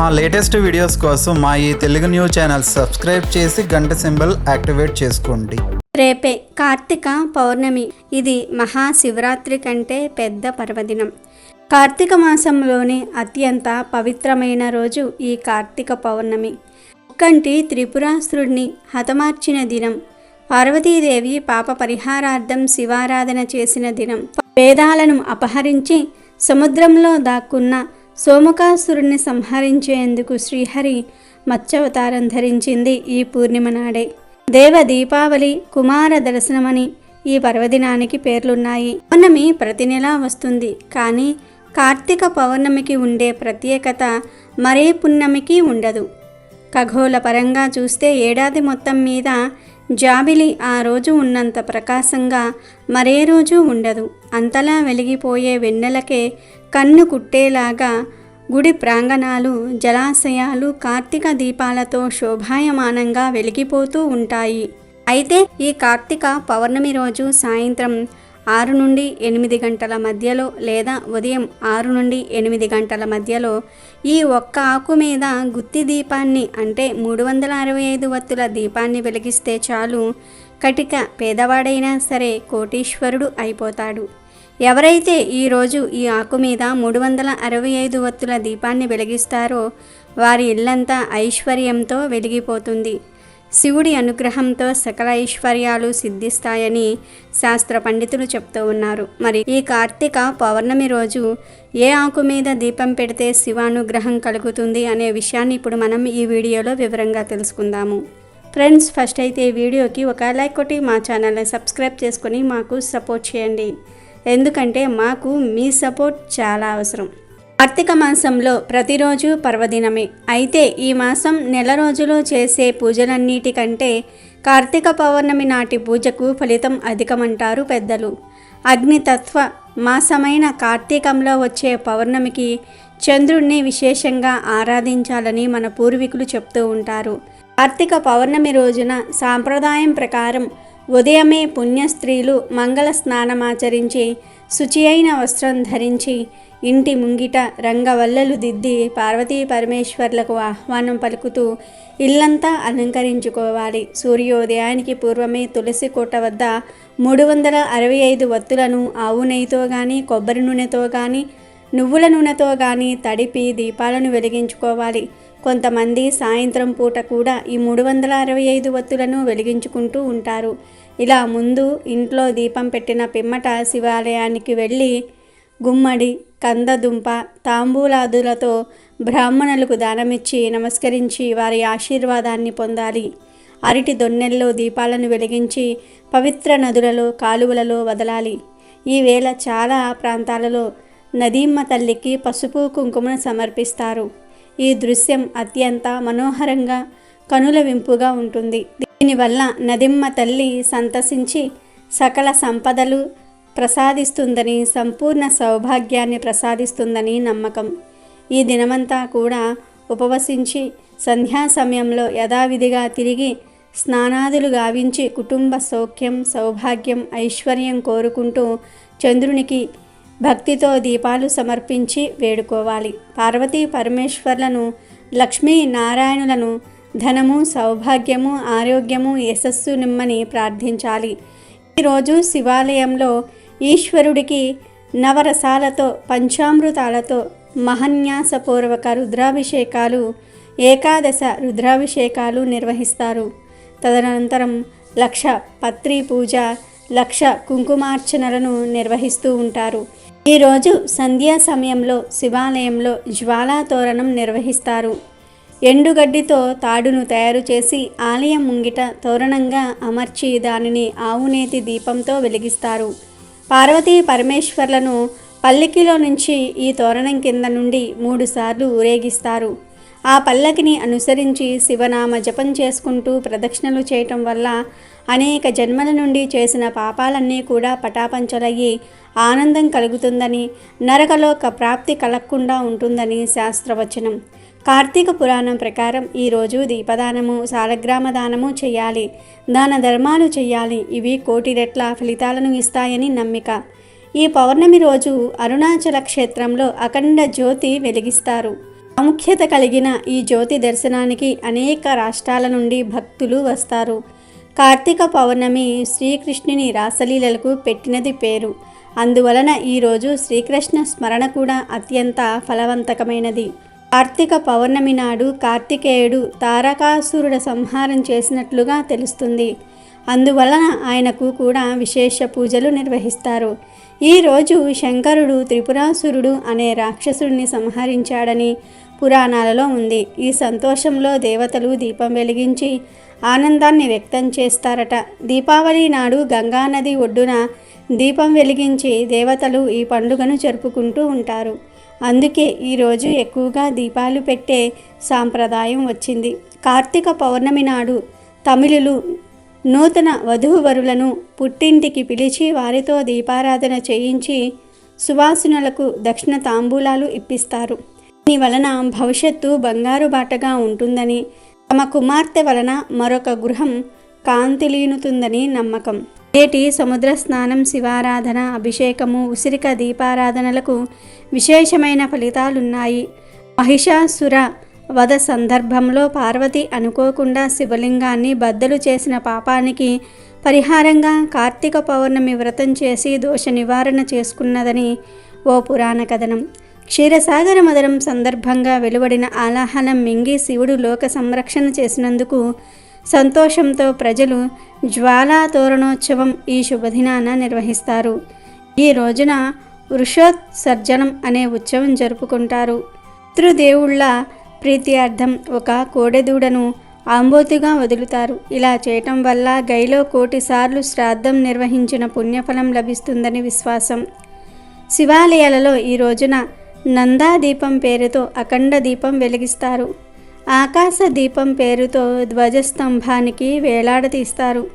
మా latest videos కోసం మా ఈ తెలుగు న్యూస్ ఛానల్ సబ్స్క్రైబ్ చేసి గంట సింబల్ యాక్టివేట్ చేసుకోండి. రేపే కార్తీక పౌర్ణమి. ఇది మహాశివరాత్రి కంటే పెద్ద పర్వదినం. కార్తీక మాసంలోని అత్యంత పవిత్రమైన రోజు ఈ కార్తీక పౌర్ణమి. ఒక్కంటి త్రిపురాసురుడిని హతమార్చిన దినం. పార్వతీదేవి పాప పరిహారార్థం శివారాధన చేసిన దినం. వేదాలను అపహరించి సముద్రంలో దాక్కున్న సోమకాసురుణ్ణి సంహరించేందుకు శ్రీహరి మత్స్యవతారం ధరించింది ఈ పూర్ణిమ నాడే దేవ దీపావళి కుమార దర్శనమని ఈ పర్వదినానికి పేర్లున్నాయి. పౌర్ణమి ప్రతి నెలా వస్తుంది. కానీ కార్తీక పౌర్ణమికి ఉండే ప్రత్యేకత మరే పున్నమికి ఉండదు. ఖగోళ పరంగా చూస్తే ఏడాది మొత్తం మీద జాబిలి ఆ రోజు ఉన్నంత ప్రకాశంగా మరే రోజు ఉండదు. అంతలా వెలిగిపోయే వెన్నెలకే కన్ను కుట్టేలాగా గుడి ప్రాంగణాలు జలాశయాలు కార్తీక దీపాలతో శోభాయమానంగా వెలిగిపోతూ ఉంటాయి. అయితే ఈ కార్తీక పౌర్ణమి రోజు సాయంత్రం ఆరు నుండి ఎనిమిది గంటల మధ్యలో లేదా ఉదయం ఆరు నుండి ఎనిమిది గంటల మధ్యలో ఈ ఒక్క ఆకు మీద గుత్తి దీపాన్ని అంటే మూడు వందల అరవై ఐదు వత్తుల దీపాన్ని వెలిగిస్తే చాలు. కటిక పేదవాడైనా సరే కోటీశ్వరుడు అయిపోతాడు. ఎవరైతే ఈరోజు ఈ ఆకు మీద మూడు వందల అరవై ఐదు వత్తుల దీపాన్ని వెలిగిస్తారో వారి ఇల్లంతా ఐశ్వర్యంతో వెలిగిపోతుంది. శివుడి అనుగ్రహంతో సకల ఐశ్వర్యాలు సిద్ధిస్తాయని శాస్త్ర పండితులు చెప్తూ ఉన్నారు. మరి ఈ కార్తీక పౌర్ణమి రోజు ఏ ఆకు మీద దీపం పెడితే శివానుగ్రహం కలుగుతుంది అనే విషయాన్ని ఇప్పుడు మనం ఈ వీడియోలో వివరంగా తెలుసుకుందాము. ఫ్రెండ్స్ ఫస్ట్ అయితే ఈ వీడియోకి ఒక లైక్ కొట్టి మా ఛానల్ని సబ్స్క్రైబ్ చేసుకొని మాకు సపోర్ట్ చేయండి. ఎందుకంటే మాకు మీ సపోర్ట్ చాలా అవసరం. కార్తీక మాసంలో ప్రతిరోజు పర్వదినమే. అయితే ఈ మాసం నెల రోజులు చేసే పూజలన్నిటికంటే కార్తీక పౌర్ణమి నాటి పూజకు ఫలితం అధికమంటారు పెద్దలు. అగ్నితత్వ మాసమైన కార్తీకంలో వచ్చే పౌర్ణమికి చంద్రుణ్ణి విశేషంగా ఆరాధించాలని మన పూర్వీకులు చెప్తూ ఉంటారు. కార్తీక పౌర్ణమి రోజున సాంప్రదాయం ప్రకారం ఉదయమే పుణ్యస్త్రీలు మంగళ స్నానమాచరించి శుచి అయిన వస్త్రం ధరించి ఇంటి ముంగిట రంగవల్లలు దిద్ది పార్వతీ పరమేశ్వర్లకు ఆహ్వానం పలుకుతూ ఇల్లంతా అలంకరించుకోవాలి. సూర్యోదయానికి పూర్వమే తులసి కోట వద్ద మూడు వందల అరవై ఐదు వత్తులను ఆవు నెయ్యితో కానీ కొబ్బరి నూనెతో కానీ నువ్వుల నూనెతో కానీ తడిపి దీపాలను వెలిగించుకోవాలి. కొంతమంది సాయంత్రం పూట కూడా ఈ మూడు వందల అరవై ఐదు వత్తులను వెలిగించుకుంటూ ఉంటారు. ఇలా ముందు ఇంట్లో దీపం పెట్టిన పిమ్మట శివాలయానికి వెళ్ళి గుమ్మడి కందదుంప తాంబూలాదులతో బ్రాహ్మణులకు దానమిచ్చి నమస్కరించి వారి ఆశీర్వాదాన్ని పొందాలి. అరటి దొన్నెల్లో దీపాలను వెలిగించి పవిత్ర నదులలో కాలువలలో వదలాలి. ఈవేళ చాలా ప్రాంతాలలో నదీమ్మ తల్లికి పసుపు కుంకుమను సమర్పిస్తారు. ఈ దృశ్యం అత్యంత మనోహరంగా కనుల వింపుగా ఉంటుంది. దీనివల్ల నదిమ్మ తల్లి సంతసించి సకల సంపదలు ప్రసాదిస్తుందని సంపూర్ణ సౌభాగ్యాన్ని ప్రసాదిస్తుందని నమ్మకం. ఈ దినమంతా కూడా ఉపవసించి సంధ్యా సమయంలో యథావిధిగా తిరిగి స్నానాదులు గావించి కుటుంబ సౌఖ్యం సౌభాగ్యం ఐశ్వర్యం కోరుకుంటూ చంద్రునికి భక్తితో దీపాలు సమర్పించి వేడుకోవాలి. పార్వతీ పరమేశ్వర్లను లక్ష్మీ నారాయణులను ధనము సౌభాగ్యము ఆరోగ్యము యశస్సు నిమ్మని ప్రార్థించాలి. ఈరోజు శివాలయంలో ఈశ్వరుడికి నవరసాలతో పంచామృతాలతో మహన్యాసపూర్వక రుద్రాభిషేకాలు ఏకాదశ రుద్రాభిషేకాలు నిర్వహిస్తారు. తదనంతరం లక్ష పత్రి పూజ లక్ష కుంకుమార్చనలను నిర్వహిస్తూ ఉంటారు. ఈరోజు సంధ్యా సమయంలో శివాలయంలో జ్వాలా తోరణం నిర్వహిస్తారు. ఎండుగడ్డితో తాడును తయారు చేసి ఆలయం ముంగిట తోరణంగా అమర్చి దానిని ఆవునేతి దీపంతో వెలిగిస్తారు. పార్వతీ పరమేశ్వర్లను పల్లకిలో నుంచి ఈ తోరణం కింద నుండి మూడుసార్లు ఊరేగిస్తారు. ఆ పల్లకిని అనుసరించి శివనామ జపం చేసుకుంటూ ప్రదక్షిణలు చేయటం వల్ల అనేక జన్మల నుండి చేసిన పాపాలన్నీ కూడా పటాపంచలయ్యి ఆనందం కలుగుతుందని నరకలోక ప్రాప్తి కలగకుండా ఉంటుందని శాస్త్రవచనం. కార్తీక పురాణం ప్రకారం ఈరోజు దీపదానము సాలగ్రామ దానము చేయాలి. దాన ధర్మాలు చేయాలి. ఇవి కోటి రెట్ల ఫలితాలను ఇస్తాయని నమ్మిక. ఈ పౌర్ణమి రోజు అరుణాచల క్షేత్రంలో అఖండ జ్యోతి వెలిగిస్తారు. ప్రాముఖ్యత కలిగిన ఈ జ్యోతి దర్శనానికి అనేక రాష్ట్రాల నుండి భక్తులు వస్తారు. కార్తీక పౌర్ణమి శ్రీకృష్ణుని రాసలీలలకు పెట్టినది పేరు. అందువలన ఈరోజు శ్రీకృష్ణ స్మరణ కూడా అత్యంత ఫలవంతకమైనది. కార్తీక పౌర్ణమి నాడు కార్తికేయుడు తారకాసురుడ సంహారం చేసినట్లుగా తెలుస్తుంది. అందువలన ఆయనకు కూడా విశేష పూజలు నిర్వహిస్తారు. ఈరోజు శంకరుడు త్రిపురాసురుడు అనే రాక్షసుడిని సంహరించాడని పురాణాలలో ఉంది. ఈ సంతోషంలో దేవతలు దీపం వెలిగించి ఆనందాన్ని వ్యక్తం చేస్తారట. దీపావళి నాడు గంగానది ఒడ్డున దీపం వెలిగించి దేవతలు ఈ పండుగను జరుపుకుంటూ ఉంటారు. అందుకే ఈరోజు ఎక్కువగా దీపాలు పెట్టే సాంప్రదాయం వచ్చింది. కార్తీక పౌర్ణమి నాడు తమిళులు నూతన వధూవరులను పుట్టింటికి పిలిచి వారితో దీపారాధన చేయించి సువాసనలకు దక్షిణ తాంబూలాలు ఇప్పిస్తారు. దీని వలన భవిష్యత్తు బంగారు బాటగా ఉంటుందని తమ కుమార్తె వలన మరొక గృహం కాంతిలీనుతుందని నమ్మకం. నేటి సముద్ర స్నానం శివారాధన అభిషేకము ఉసిరిక దీపారాధనలకు విశేషమైన ఫలితాలున్నాయి. మహిషాసుర వధ సందర్భంలో పార్వతి అనుకోకుండా శివలింగాన్ని బద్దలు చేసిన పాపానికి పరిహారంగా కార్తీక పౌర్ణమి వ్రతం చేసి దోష నివారణ చేసుకున్నదని ఓ పురాణ కథనం. క్షీరసాగర మదనం సందర్భంగా వెలువడిన ఆలాహలం మింగి శివుడు లోక సంరక్షణ చేసినందుకు సంతోషంతో ప్రజలు జ్వాలా తోరణోత్సవం ఈ శుభదినాన నిర్వహిస్తారు. ఈ రోజున వృషోత్సర్జనం అనే ఉత్సవం జరుపుకుంటారు. పితృదేవుళ్ళ ప్రీత్యార్థం ఒక కోడెదూడను ఆంబోతిగా వదులుతారు. ఇలా చేయటం వల్ల గైలో కోటిసార్లు శ్రాద్ధం నిర్వహించిన పుణ్యఫలం లభిస్తుందని విశ్వాసం. శివాలయాలలో ఈ రోజున నందా దీపం పేరుతో అఖండ దీపం వెలిగిస్తారు. ఆకాశ దీపం పేరుతో ధ్వజస్తంభానికి వేలాడతీస్తారు.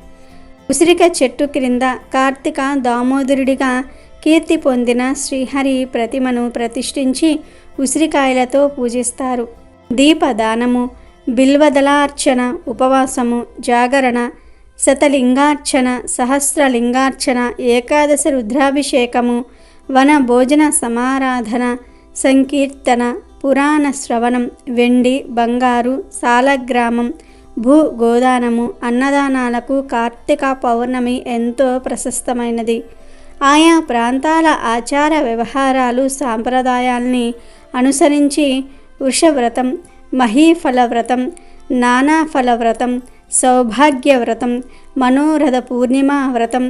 ఉసిరిక చెట్టు క్రింద కార్తీక దామోదరుడిగా కీర్తి పొందిన శ్రీహరి ప్రతిమను ప్రతిష్ఠించి ఉసిరికాయలతో పూజిస్తారు. దీపదానము బిల్వదలార్చన ఉపవాసము జాగరణ శతలింగార్చన సహస్రలింగార్చన ఏకాదశ రుద్రాభిషేకము వన భోజన సమారాధన సంకీర్తన పురాణ శ్రవణం వెండి బంగారు సాలగ్రామం భూ గోదానము అన్నదానాలకు కార్తీక పౌర్ణమి ఎంతో ప్రశస్తమైనది. ఆయా ప్రాంతాల ఆచార వ్యవహారాలు సాంప్రదాయాల్ని అనుసరించి వృషవ్రతం మహీఫల వ్రతం నానాఫల వ్రతం సౌభాగ్య వ్రతం మనోరథ పూర్ణిమ వ్రతం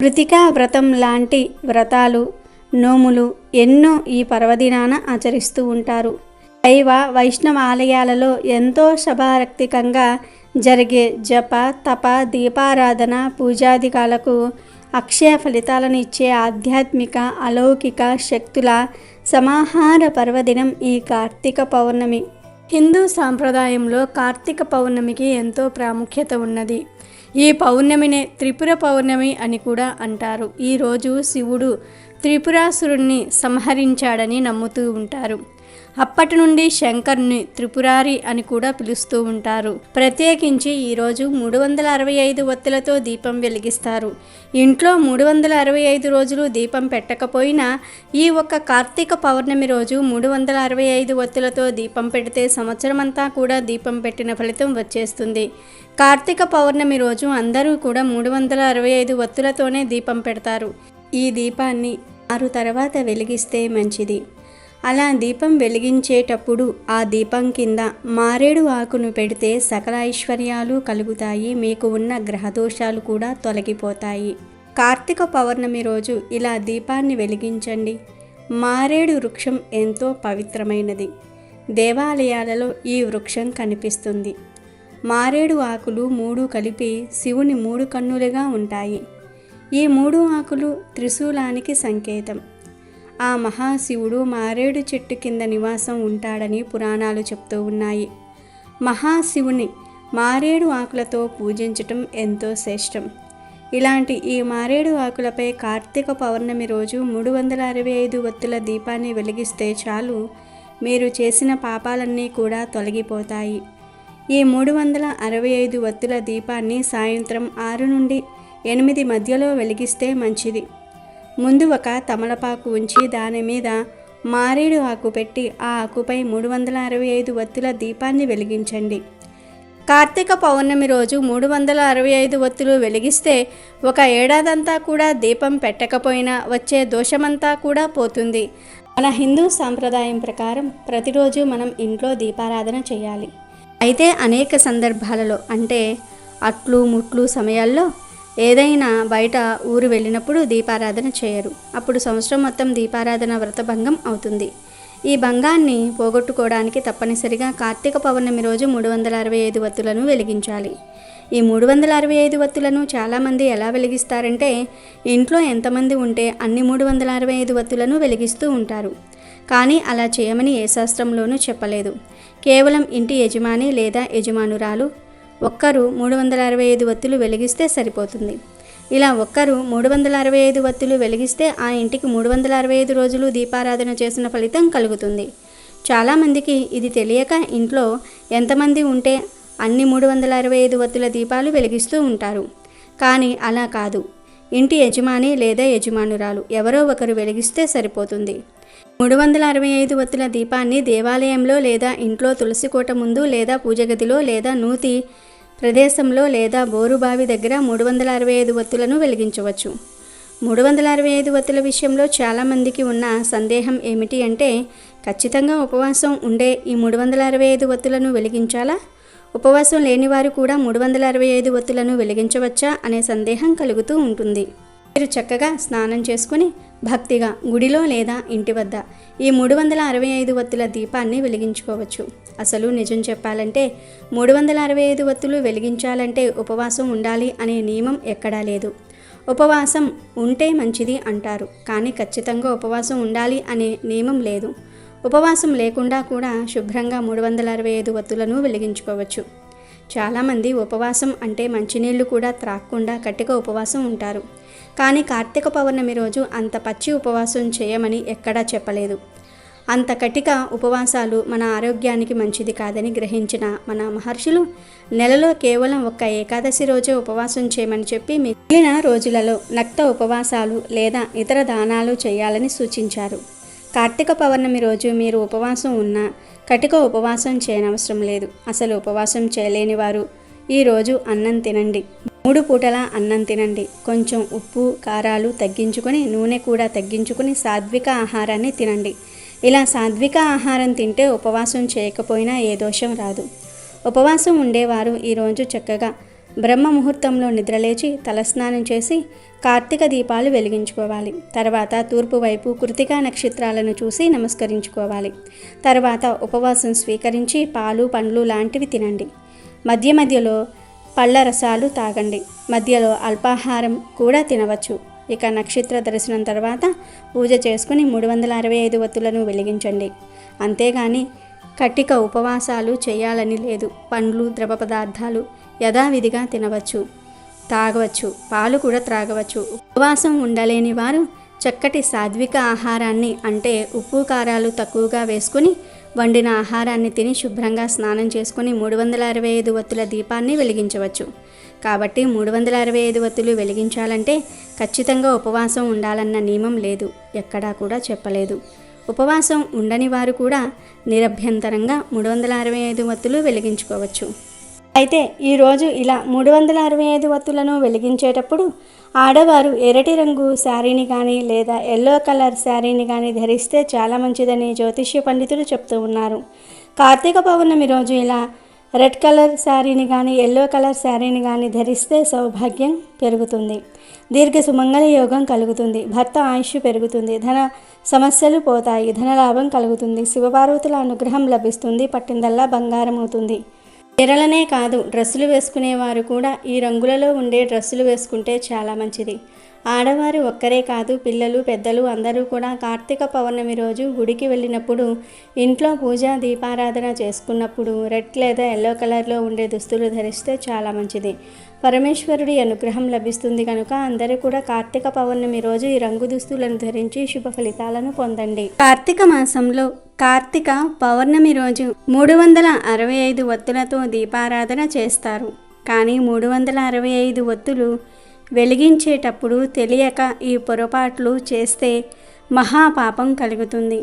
కృతికా వ్రతం లాంటి వ్రతాలు నోములు ఎన్నో ఈ పర్వదినాన ఆచరిస్తూ ఉంటారు. శైవ వైష్ణవ ఆలయాలలో ఎంతో శభారక్తికంగా జరిగే జప తప దీపారాధన పూజాదికాలకు అక్షయ ఫలితాలను ఇచ్చే ఆధ్యాత్మిక అలౌకిక శక్తుల సమాహార పర్వదినం ఈ కార్తీక పౌర్ణమి. హిందూ సాంప్రదాయంలో కార్తీక పౌర్ణమికి ఎంతో ప్రాముఖ్యత ఉన్నది. ఈ పౌర్ణమినే త్రిపుర పౌర్ణమి అని కూడా అంటారు. ఈరోజు శివుడు త్రిపురాసురుణ్ణి సంహరించాడని నమ్ముతూ ఉంటారు. అప్పటి నుండి శంకర్ని త్రిపురారి అని కూడా పిలుస్తూ ఉంటారు. ప్రత్యేకించి ఈరోజు మూడు వందల అరవై ఐదు ఒత్తులతో దీపం వెలిగిస్తారు. ఇంట్లో మూడు వందల అరవై ఐదు రోజులు దీపం పెట్టకపోయినా ఈ ఒక్క కార్తీక పౌర్ణమి రోజు మూడు వందల అరవై ఐదు ఒత్తులతో దీపం పెడితే సంవత్సరమంతా కూడా దీపం పెట్టిన ఫలితం వచ్చేస్తుంది. కార్తీక పౌర్ణమి రోజు అందరూ కూడా మూడు వందల అరవై ఐదు ఒత్తులతోనే దీపం పెడతారు. ఈ దీపాన్ని ఆరు తర్వాత వెలిగిస్తే మంచిది. అలా దీపం వెలిగించేటప్పుడు ఆ దీపం కింద మారేడు ఆకును పెడితే సకల ఐశ్వర్యాలు కలుగుతాయి మీకు ఉన్న గ్రహదోషాలు కూడా తొలగిపోతాయి. కార్తీక పౌర్ణమి రోజు ఇలా దీపాన్ని వెలిగించండి. మారేడు వృక్షం ఎంతో పవిత్రమైనది. దేవాలయాలలో ఈ వృక్షం కనిపిస్తుంది. మారేడు ఆకులు మూడు కలిపి శివుని మూడు కన్నులుగా ఉంటాయి. ఈ మూడు ఆకులు త్రిశూలానికి సంకేతం. ఆ మహాశివుడు మారేడు చెట్టు కింద నివాసం ఉంటాడని పురాణాలు చెప్తూ ఉన్నాయి. మహాశివుని మారేడు ఆకులతో పూజించటం ఎంతో శ్రేష్టం. ఇలాంటి ఈ మారేడు ఆకులపై కార్తీక పౌర్ణమి రోజు మూడు వందల అరవై ఐదు వత్తుల దీపాన్ని వెలిగిస్తే చాలు మీరు చేసిన పాపాలన్నీ కూడా తొలగిపోతాయి. ఈ మూడు వందల అరవై ఐదు వత్తుల దీపాన్ని సాయంత్రం ఆరు నుండి ఎనిమిది మధ్యలో వెలిగిస్తే మంచిది. ముందు ఒక తమలపాకు ఉంచి దాని మీద మారేడు ఆకు పెట్టి ఆ ఆకుపై మూడు వందల అరవై ఐదు వత్తుల దీపాన్ని వెలిగించండి. కార్తీక పౌర్ణమి రోజు మూడు వందల అరవై ఐదు వత్తులు వెలిగిస్తే ఒక ఏడాదంతా కూడా దీపం పెట్టకపోయినా వచ్చే దోషమంతా కూడా పోతుంది. మన హిందూ సాంప్రదాయం ప్రకారం ప్రతిరోజు మనం ఇంట్లో దీపారాధన చేయాలి. అయితే అనేక సందర్భాలలో అంటే అట్లు ముట్లు సమయాల్లో ఏదైనా బయట ఊరు వెళ్ళినప్పుడు దీపారాధన చేయరు. అప్పుడు సంవత్సరం మొత్తం దీపారాధన వ్రతభంగం అవుతుంది. ఈ భంగాన్ని పోగొట్టుకోవడానికి తప్పనిసరిగా కార్తీక పౌర్ణమి రోజు మూడు వందల అరవై ఐదు వత్తులను వెలిగించాలి. ఈ మూడు వందల అరవై ఐదు వత్తులను చాలామంది ఎలా వెలిగిస్తారంటే ఇంట్లో ఎంతమంది ఉంటే అన్ని మూడు వందల అరవై ఐదు వత్తులను వెలిగిస్తూ ఉంటారు. కానీ అలా చేయమని ఏ శాస్త్రంలోనూ చెప్పలేదు. కేవలం ఇంటి యజమాని లేదా యజమానురాలు ఒక్కరు మూడు వందల అరవై ఐదు వత్తులు వెలిగిస్తే సరిపోతుంది. ఇలా ఒక్కరు మూడు వందల అరవై ఐదు వత్తులు వెలిగిస్తే ఆ ఇంటికి మూడు వందల అరవై ఐదు రోజులు దీపారాధన చేసిన ఫలితం కలుగుతుంది. చాలామందికి ఇది తెలియక ఇంట్లో ఎంతమంది ఉంటే అన్ని మూడు వందల అరవై ఐదు వత్తుల దీపాలు వెలిగిస్తూ ఉంటారు. కానీ అలా కాదు. ఇంటి యజమాని లేదా యజమానురాలు ఎవరో ఒకరు వెలిగిస్తే సరిపోతుంది. మూడు వందల అరవై ఐదు వత్తుల దీపాన్ని దేవాలయంలో లేదా ఇంట్లో తులసి కోట ముందు లేదా పూజ గదిలో లేదా నూతి ప్రదేశంలో లేదా బోరుబావి దగ్గర మూడు వందల అరవై ఐదు వత్తులను వెలిగించవచ్చు. మూడు వందల అరవై ఐదు వత్తుల విషయంలో చాలామందికి ఉన్న సందేహం ఏమిటి అంటే ఖచ్చితంగా ఉపవాసం ఉండే ఈ మూడు వందల అరవై ఐదు వత్తులను వెలిగించాలా? ఉపవాసం లేని వారు కూడా మూడు వందల అరవై ఐదు వత్తులను వెలిగించవచ్చా? అనే సందేహం కలుగుతూ ఉంటుంది. మీరు చక్కగా స్నానం చేసుకుని భక్తిగా గుడిలో లేదా ఇంటి వద్ద ఈ మూడు వందల అరవై ఐదు వత్తుల దీపాన్ని వెలిగించుకోవచ్చు. అసలు నిజం చెప్పాలంటే మూడు వందల అరవై ఐదు వత్తులు వెలిగించాలంటే ఉపవాసం ఉండాలి అనే నియమం ఎక్కడా లేదు. ఉపవాసం ఉంటే మంచిది అంటారు కానీ ఖచ్చితంగా ఉపవాసం ఉండాలి అనే నియమం లేదు. ఉపవాసం లేకుండా కూడా శుభ్రంగా మూడు వందల అరవై ఐదు వత్తులను వెలిగించుకోవచ్చు. చాలామంది ఉపవాసం అంటే మంచినీళ్ళు కూడా త్రాక్కుండా కట్టిక ఉపవాసం ఉంటారు. కానీ కార్తీక పౌర్ణమి రోజు అంత పచ్చి ఉపవాసం చేయమని ఎక్కడా చెప్పలేదు. అంత కటిక ఉపవాసాలు మన ఆరోగ్యానికి మంచిది కాదని గ్రహించిన మన మహర్షులు నెలలో కేవలం ఒక్క ఏకాదశి రోజే ఉపవాసం చేయమని చెప్పి మిగిలిన రోజులలో నక్త ఉపవాసాలు లేదా ఇతర దానాలు చేయాలని సూచించారు. కార్తీక పౌర్ణమి రోజు మీరు ఉపవాసం ఉన్నా కటిక ఉపవాసం చేయనవసరం లేదు. అసలు ఉపవాసం చేయలేని వారు ఈరోజు అన్నం తినండి. మూడు పూటల అన్నం తినండి. కొంచెం ఉప్పు కారాలు తగ్గించుకొని నూనె కూడా తగ్గించుకొని సాత్విక ఆహారాన్ని తినండి. ఇలా సాత్విక ఆహారం తింటే ఉపవాసం చేయకపోయినా ఏ దోషం రాదు. ఉపవాసం ఉండేవారు ఈరోజు చక్కగా. బ్రహ్మ ముహూర్తంలో నిద్రలేచి తలస్నానం చేసి కార్తీక దీపాలు వెలిగించుకోవాలి. తర్వాత తూర్పు వైపు కృతికా నక్షత్రాలను చూసి నమస్కరించుకోవాలి. తర్వాత ఉపవాసం స్వీకరించి పాలు పండ్లు లాంటివి తినండి. మధ్య మధ్యలో పళ్ళ రసాలు తాగండి. మధ్యలో అల్పాహారం కూడా తినవచ్చు. ఇక నక్షత్ర దర్శనం తర్వాత పూజ చేసుకుని మూడు వందల అరవై ఐదు వత్తులను వెలిగించండి. అంతేగాని కట్టిక ఉపవాసాలు చేయాలని లేదు. పండ్లు ద్రవ పదార్థాలు యథావిధిగా తినవచ్చు. తాగవచ్చు. పాలు కూడా త్రాగవచ్చు. ఉపవాసం ఉండలేని వారు చక్కటి సాత్విక ఆహారాన్ని అంటే ఉప్పు కారాలు తక్కువగా వేసుకుని వండిన ఆహారాన్ని తిని శుభ్రంగా స్నానం చేసుకుని మూడు వందల అరవై ఐదు వత్తుల దీపాన్ని వెలిగించవచ్చు. కాబట్టి మూడు వందల అరవై ఐదు వత్తులు వెలిగించాలంటే ఖచ్చితంగా ఉపవాసం ఉండాలన్న నియమం లేదు ఎక్కడా కూడా చెప్పలేదు. ఉపవాసం ఉండని వారు కూడా నిరభ్యంతరంగా మూడు వందల అరవై ఐదు వత్తులు వెలిగించుకోవచ్చు. అయితే ఈరోజు ఇలా మూడు వందల అరవై ఐదు వత్తులను వెలిగించేటప్పుడు ఆడవారు ఎరటి రంగు శారీని కానీ లేదా ఎల్లో కలర్ శారీని కానీ ధరిస్తే చాలా మంచిదని జ్యోతిష్య పండితులు చెప్తూ ఉన్నారు. కార్తీక పౌర్ణమి రోజు ఇలా రెడ్ కలర్ శారీని కానీ ఎల్లో కలర్ శారీని కానీ ధరిస్తే సౌభాగ్యం పెరుగుతుంది. దీర్ఘ సుమంగళ యోగం కలుగుతుంది. భర్త ఆయుష్ పెరుగుతుంది. ధన సమస్యలు పోతాయి. ధనలాభం కలుగుతుంది. శివపార్వతుల అనుగ్రహం లభిస్తుంది. పట్టిందల్లా బంగారం అవుతుంది చీరలనే కాదు డ్రెస్సులు వేసుకునేవారు కూడా ఈ రంగులలో ఉండే డ్రెస్సులు వేసుకుంటే చాలా మంచిది. ఆడవారు ఒక్కరే కాదు పిల్లలు పెద్దలు అందరూ కూడా కార్తీక పౌర్ణమి రోజు గుడికి వెళ్ళినప్పుడు ఇంట్లో పూజ దీపారాధన చేసుకున్నప్పుడు రెడ్ లేదా ఎల్లో కలర్లో ఉండే దుస్తులు ధరిస్తే చాలా మంచిది. పరమేశ్వరుడి అనుగ్రహం లభిస్తుంది కనుక అందరూ కూడా కార్తీక పౌర్ణమి రోజు ఈ రంగు దుస్తులను ధరించి శుభ ఫలితాలను పొందండి. కార్తీక మాసంలో కార్తీక పౌర్ణమి రోజు మూడు వందల అరవై ఐదు ఒత్తులతో దీపారాధన చేస్తారు. కానీ మూడు వందల అరవై ఐదు ఒత్తులు వెలిగించేటప్పుడు తెలియక ఈ పొరపాట్లు చేస్తే మహాపాపం కలుగుతుంది.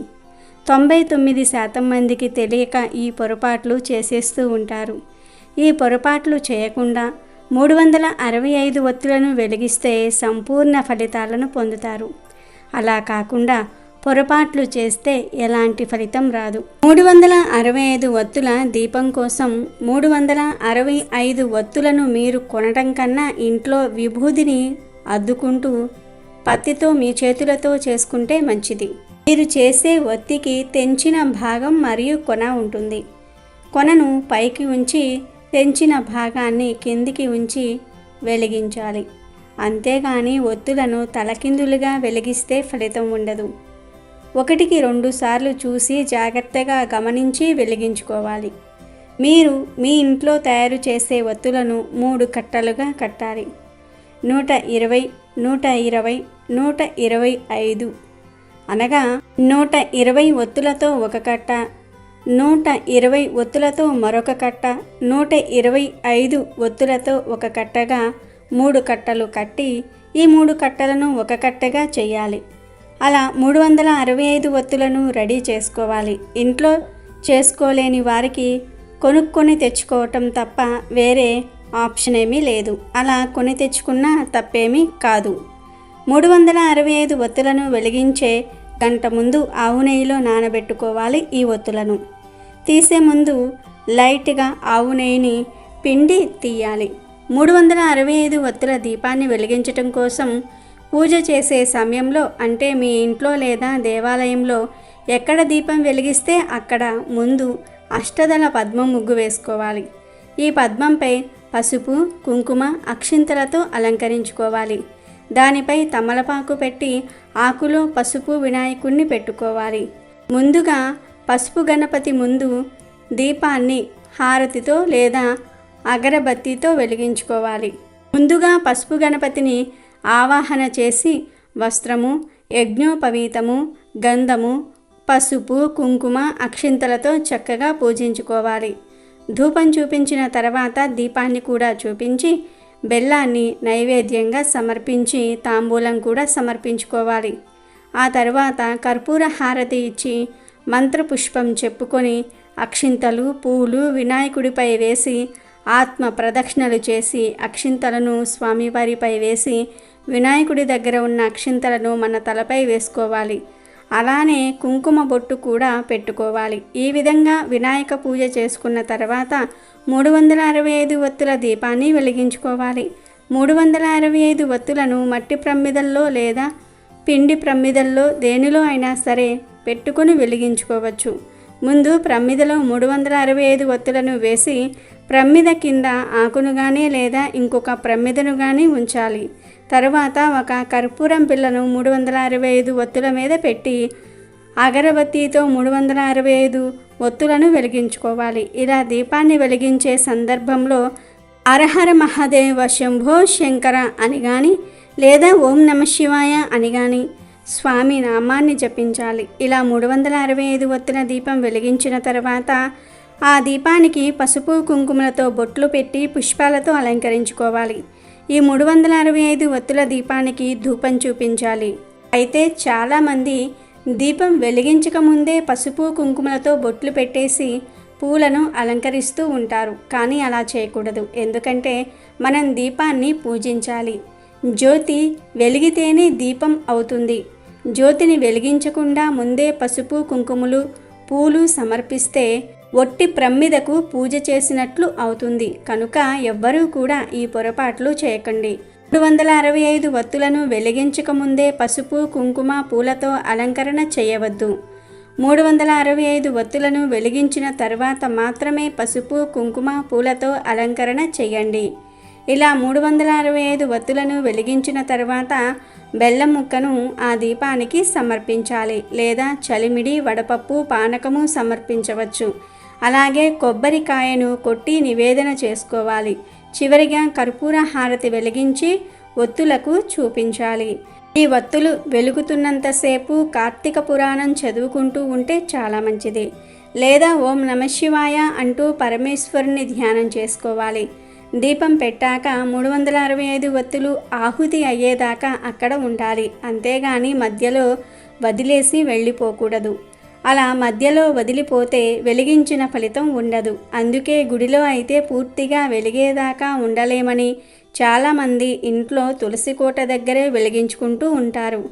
తొంభై తొమ్మిది శాతం మందికి తెలియక ఈ పొరపాట్లు చేసేస్తూ ఉంటారు. ఈ పొరపాట్లు చేయకుండా మూడు వందల అరవై ఐదు ఒత్తులను వెలిగిస్తే సంపూర్ణ ఫలితాలను పొందుతారు. అలా కాకుండా పొరపాట్లు చేస్తే ఎలాంటి ఫలితం రాదు. మూడు వందల అరవై ఐదు ఒత్తుల దీపం కోసం మూడు వందల అరవై ఐదు ఒత్తులను మీరు కొనడం కన్నా ఇంట్లో విభూదిని అద్దుకుంటూ పత్తితో మీ చేతులతో చేసుకుంటే మంచిది. మీరు చేసే ఒత్తికి తెంచిన భాగం మరియు కొన ఉంటుంది. కొనను పైకి ఉంచి తెంచిన భాగాన్ని కిందికి ఉంచి వెలిగించాలి. అంతేగాని ఒత్తులను తలకిందులుగా వెలిగిస్తే ఫలితం ఉండదు. ఒకటికి రెండు సార్లు చూసి జాగ్రత్తగా గమనించి వెలిగించుకోవాలి. మీరు మీ ఇంట్లో తయారు చేసే ఒత్తులను మూడు కట్టలుగా కట్టాలి. నూట ఇరవై నూట ఇరవై నూట ఇరవై ఐదు అనగా నూట ఇరవై ఒత్తులతో ఒక కట్ట నూట ఇరవై ఒత్తులతో మరొక కట్ట నూట ఇరవై ఐదు ఒత్తులతో ఒక కట్టగా మూడు కట్టలు కట్టి ఈ మూడు కట్టలను ఒక కట్టగా చేయాలి. అలా మూడు వందల అరవై ఐదు ఒత్తులను రెడీ చేసుకోవాలి. ఇంట్లో చేసుకోలేని వారికి కొనుక్కొని తెచ్చుకోవటం తప్ప వేరే ఆప్షన్ ఏమీ లేదు. అలా కొని తెచ్చుకున్నా తప్పేమీ కాదు. మూడు వందల అరవై ఐదు ఒత్తులను వెలిగించే గంట ముందు ఆవు నెయ్యిలో నానబెట్టుకోవాలి ఈ ఒత్తులను. తీసే ముందు లైట్గా ఆవు నెయ్యిని పిండి తీయాలి. మూడు వందల అరవై ఐదు ఒత్తుల దీపాన్ని వెలిగించటం కోసం పూజ చేసే సమయంలో అంటే మీ ఇంట్లో లేదా దేవాలయంలో ఎక్కడ దీపం వెలిగిస్తే అక్కడ ముందు అష్టదళ పద్మం ముగ్గు వేసుకోవాలి. ఈ పద్మంపై పసుపు కుంకుమ అక్షింతలతో అలంకరించుకోవాలి. దానిపై తమలపాకు పెట్టి ఆకులో పసుపు వినాయకుణ్ణి పెట్టుకోవాలి. ముందుగా పసుపు గణపతి ముందు దీపాన్ని హారతితో లేదా అగరబత్తితో వెలిగించుకోవాలి. ముందుగా పసుపు గణపతిని ఆవాహన చేసి వస్త్రము యజ్ఞోపవీతము గంధము పసుపు కుంకుమ అక్షింతలతో చక్కగా పూజించుకోవాలి. ధూపం చూపించిన తర్వాత దీపాన్ని కూడా చూపించి బెల్లాన్ని నైవేద్యంగా సమర్పించి తాంబూలం కూడా సమర్పించుకోవాలి. ఆ తర్వాత కర్పూర హారతి ఇచ్చి మంత్రపుష్పం చెప్పుకొని అక్షింతలు పూలు వినాయకుడిపై వేసి ఆత్మ ప్రదక్షిణలు చేసి అక్షింతలను స్వామివారిపై వేసి వినాయకుడి దగ్గర ఉన్న అక్షింతలను మన తలపై వేసుకోవాలి. అలానే కుంకుమ బొట్టు కూడా పెట్టుకోవాలి. ఈ విధంగా వినాయక పూజ చేసుకున్న తర్వాత మూడు వందల అరవై ఐదు ఒత్తుల దీపాన్ని వెలిగించుకోవాలి. మూడు వందల అరవై ఐదు ఒత్తులను మట్టి ప్రమిదల్లో లేదా పిండి ప్రమిదల్లో దేనిలో అయినా సరే పెట్టుకొని వెలిగించుకోవచ్చు. ముందు ప్రమ్మిదలో మూడు వందల అరవై ఐదు ఒత్తులను వేసి ప్రమ్మిద కింద ఆకును కానీ లేదా ఇంకొక ప్రమ్మిదను కానీ ఉంచాలి. తరువాత ఒక కర్పూరం పిల్లను మూడు వందల అరవై ఐదు ఒత్తుల మీద పెట్టి అగరబత్తితో మూడు వందల అరవై ఐదు ఒత్తులను వెలిగించుకోవాలి. ఇలా దీపాన్ని వెలిగించే సందర్భంలో అరహర మహాదేవ శంభో శంకర అని కానీ లేదా ఓం నమ శివాయ అని కానీ స్వామి నామాన్ని జపించాలి. ఇలా మూడు వందల అరవై ఐదు ఒత్తుల దీపం వెలిగించిన తర్వాత ఆ దీపానికి పసుపు కుంకుమలతో బొట్లు పెట్టి పుష్పాలతో అలంకరించుకోవాలి. ఈ మూడు వందల అరవై ఐదు ఒత్తుల దీపానికి ధూపం చూపించాలి. అయితే చాలామంది దీపం వెలిగించక ముందే పసుపు కుంకుమలతో బొట్లు పెట్టేసి పూలను అలంకరిస్తూ ఉంటారు. కానీ అలా చేయకూడదు. ఎందుకంటే మనం దీపాన్ని పూజించాలి. జ్యోతి వెలిగితేనే దీపం అవుతుంది. జ్యోతిని వెలిగించకుండా ముందే పసుపు కుంకుమలు పూలు సమర్పిస్తే ఒట్టి ప్రమ్మిదకు పూజ చేసినట్లు అవుతుంది. కనుక ఎవ్వరూ కూడా ఈ పొరపాట్లు చేయకండి. మూడు వందల అరవై ఐదు వత్తులను వెలిగించక ముందే పసుపు కుంకుమ పూలతో అలంకరణ చేయవద్దు. మూడు వందల అరవై ఐదు వత్తులను వెలిగించిన తర్వాత మాత్రమే పసుపు కుంకుమ పూలతో అలంకరణ చేయండి. ఇలా మూడు వందల అరవై ఐదు వత్తులను వెలిగించిన తర్వాత బెల్లం ముక్కను ఆ దీపానికి సమర్పించాలి లేదా చలిమిడి వడపప్పు పానకము సమర్పించవచ్చు. అలాగే కొబ్బరికాయను కొట్టి నివేదన చేసుకోవాలి. చివరిగా కర్పూర హారతి వెలిగించి ఒత్తులకు చూపించాలి. ఈ ఒత్తులు వెలుగుతున్నంతసేపు కార్తీక పురాణం చదువుకుంటూ ఉంటే చాలా మంచిది. లేదా ఓం నమశివాయ అంటూ పరమేశ్వరుని ధ్యానం చేసుకోవాలి. దీపం పెట్టాక మూడు వందల అరవై ఐదు ఒత్తులు ఆహుతి అయ్యేదాకా అక్కడ ఉండాలి. అంతేగాని మధ్యలో వదిలేసి వెళ్ళిపోకూడదు. అలా మధ్యలో వదిలిపోతే వెలిగించిన ఫలితం ఉండదు. అందుకే గుడిలో అయితే పూర్తిగా వెలిగేదాకా ఉండలేమని చాలామంది ఇంట్లో తులసి కోట దగ్గరే వెలిగించుకుంటూ ఉంటారు.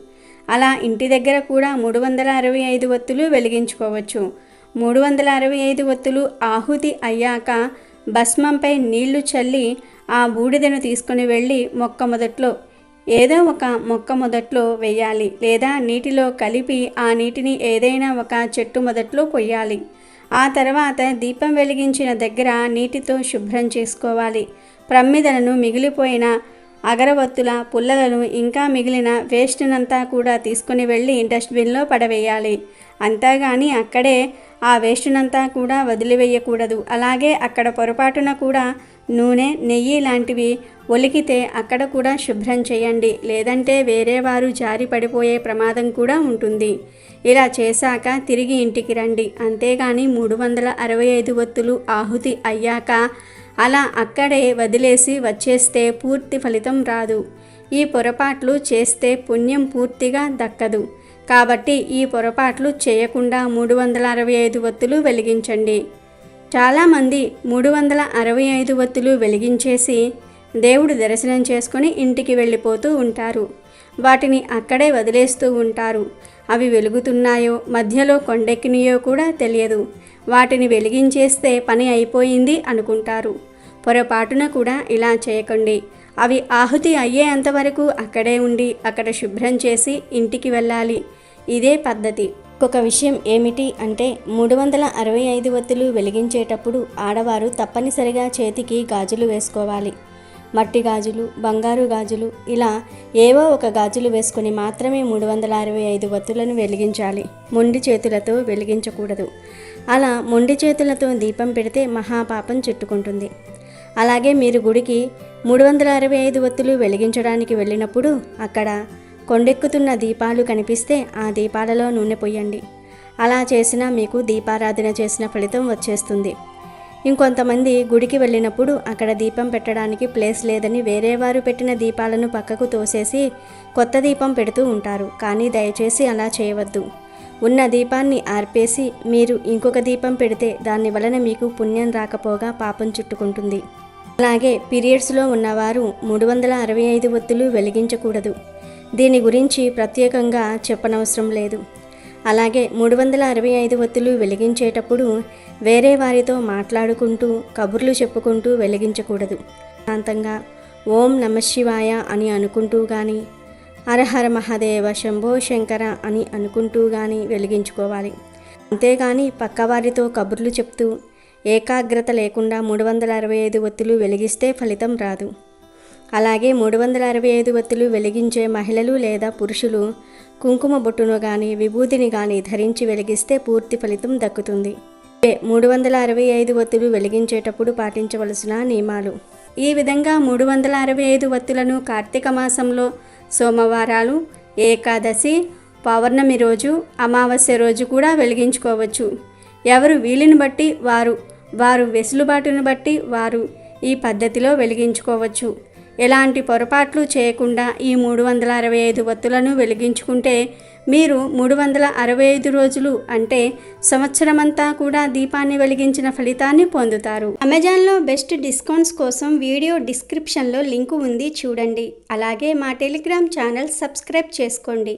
అలా ఇంటి దగ్గర కూడా మూడు వందల అరవై ఐదు ఒత్తులు వెలిగించుకోవచ్చు. మూడు వందల అరవై ఐదు ఒత్తులు ఆహుతి అయ్యాక భస్మంపై నీళ్ళు చల్లి ఆ బూడిదను తీసుకుని వెళ్ళి మొక్క మొదట్లో ఏదో ఒక మొక్క మొదట్లో వేయాలి లేదా నీటిలో కలిపి ఆ నీటిని ఏదైనా ఒక చెట్టు మొదట్లో పొయ్యాలి ఆ తర్వాత దీపం వెలిగించిన దగ్గర నీటితో శుభ్రం చేసుకోవాలి. ప్రమ్మిదలను మిగిలిపోయిన అగరవత్తుల పుల్లలను ఇంకా మిగిలిన వేస్ట్నంతా కూడా తీసుకుని వెళ్ళి డస్ట్బిన్లో పడవేయాలి. అంతేగాని అక్కడే ఆ వేస్టునంతా కూడా వదిలివేయకూడదు. అలాగే అక్కడ పొరపాటున కూడా నూనె నెయ్యి లాంటివి ఒలికితే అక్కడ కూడా శుభ్రం చేయండి. లేదంటే వేరే వారు జారి పడిపోయే ప్రమాదం కూడా ఉంటుంది. ఇలా చేశాక తిరిగి ఇంటికి రండి. అంతేగాని మూడు వందల అరవై ఐదు ఒత్తులు ఆహుతి అయ్యాక అలా అక్కడే వదిలేసి వచ్చేస్తే పూర్తి ఫలితం రాదు. ఈ పొరపాట్లు చేస్తే పుణ్యం పూర్తిగా దక్కదు. కాబట్టి ఈ పొరపాట్లు చేయకుండా మూడు వందల అరవై ఐదు ఒత్తులు వెలిగించండి. చాలామంది మూడు వందల అరవై ఐదు ఒత్తులు వెలిగించేసి దేవుడు దర్శనం చేసుకొని ఇంటికి వెళ్ళిపోతూ ఉంటారు. వాటిని అక్కడే వదిలేస్తూ ఉంటారు. అవి వెలుగుతున్నాయో మధ్యలో కొండెక్కినాయో కూడా తెలియదు. వాటిని వెలిగించేస్తే పని అయిపోయింది అనుకుంటారు. పొరపాటున కూడా ఇలా చేయకండి. అవి ఆహుతి అయ్యేంతవరకు అక్కడే ఉండి అక్కడ శుభ్రం చేసి ఇంటికి వెళ్ళాలి. ఇదే పద్ధతి. ఒక విషయం ఏమిటి అంటే మూడు వందల అరవై ఐదు ఒత్తులు వెలిగించేటప్పుడు ఆడవారు తప్పనిసరిగా చేతికి గాజులు వేసుకోవాలి. మట్టి గాజులు బంగారు గాజులు ఇలా ఏవో ఒక గాజులు వేసుకొని మాత్రమే మూడు వందల అరవై ఐదు ఒత్తులను వెలిగించాలి. మొండి చేతులతో వెలిగించకూడదు. అలా మొండి చేతులతో దీపం పెడితే మహాపాపం చుట్టుకుంటుంది. అలాగే మీరు గుడికి మూడు వందల అరవై ఐదు ఒత్తులు వెలిగించడానికి వెళ్ళినప్పుడు అక్కడ కొండెక్కుతున్న దీపాలు కనిపిస్తే ఆ దీపాలలో నూనె పొయ్యండి అలా చేసినా మీకు దీపారాధన చేసిన ఫలితం వచ్చేస్తుంది. ఇంకొంతమంది గుడికి వెళ్ళినప్పుడు అక్కడ దీపం పెట్టడానికి ప్లేస్ లేదని వేరే వారు పెట్టిన దీపాలను పక్కకు తోసేసి కొత్త దీపం పెడుతూ ఉంటారు. కానీ దయచేసి అలా చేయవద్దు. ఉన్న దీపాన్ని ఆర్పేసి మీరు ఇంకొక దీపం పెడితే దాని వలన మీకు పుణ్యం రాకపోగా పాపం చుట్టుకుంటుంది. అలాగే పీరియడ్స్లో ఉన్నవారు మూడు వందల అరవై ఐదు ఒత్తులు వెలిగించకూడదు. దీని గురించి ప్రత్యేకంగా చెప్పనవసరం లేదు. అలాగే మూడు వందల అరవై ఐదు ఒత్తులు వెలిగించేటప్పుడు వేరే వారితో మాట్లాడుకుంటూ కబుర్లు చెప్పుకుంటూ వెలిగించకూడదు. శాంతంగా ఓం నమశివాయ అని అనుకుంటూ కానీ హరహర మహాదేవ శంభో శంకర అని అనుకుంటూ కానీ వెలిగించుకోవాలి. అంతేగాని పక్కవారితో కబుర్లు చెప్తూ ఏకాగ్రత లేకుండా మూడు వందల అరవై ఐదు ఒత్తులు వెలిగిస్తే ఫలితం రాదు. అలాగే మూడు వందల అరవై ఐదు వత్తులు వెలిగించే మహిళలు లేదా పురుషులు కుంకుమ బొట్టును కానీ విభూతిని కానీ ధరించి వెలిగిస్తే పూర్తి ఫలితం దక్కుతుంది. మూడు వందల అరవై ఐదు వత్తులు వెలిగించేటప్పుడు పాటించవలసిన నియమాలు. ఈ విధంగా మూడు వందల అరవై ఐదు వత్తులను కార్తీక మాసంలో సోమవారాలు ఏకాదశి పౌర్ణమి రోజు అమావాస్య రోజు కూడా వెలిగించుకోవచ్చు. ఎవరు వీలుని బట్టి వారు వారు వెసులుబాటును బట్టి వారు ఈ పద్ధతిలో వెలిగించుకోవచ్చు. ఎలాంటి పొరపాట్లు చేయకుండా ఈ మూడు వందల అరవై ఐదు ఒత్తులను వెలిగించుకుంటే మీరు మూడు వందల అరవై ఐదు రోజులు అంటే సంవత్సరమంతా కూడా దీపాన్ని వెలిగించిన ఫలితాన్ని పొందుతారు. అమెజాన్లో బెస్ట్ డిస్కౌంట్స్ కోసం వీడియో డిస్క్రిప్షన్లో లింకు ఉంది చూడండి. అలాగే మా టెలిగ్రామ్ ఛానల్ సబ్స్క్రైబ్ చేసుకోండి.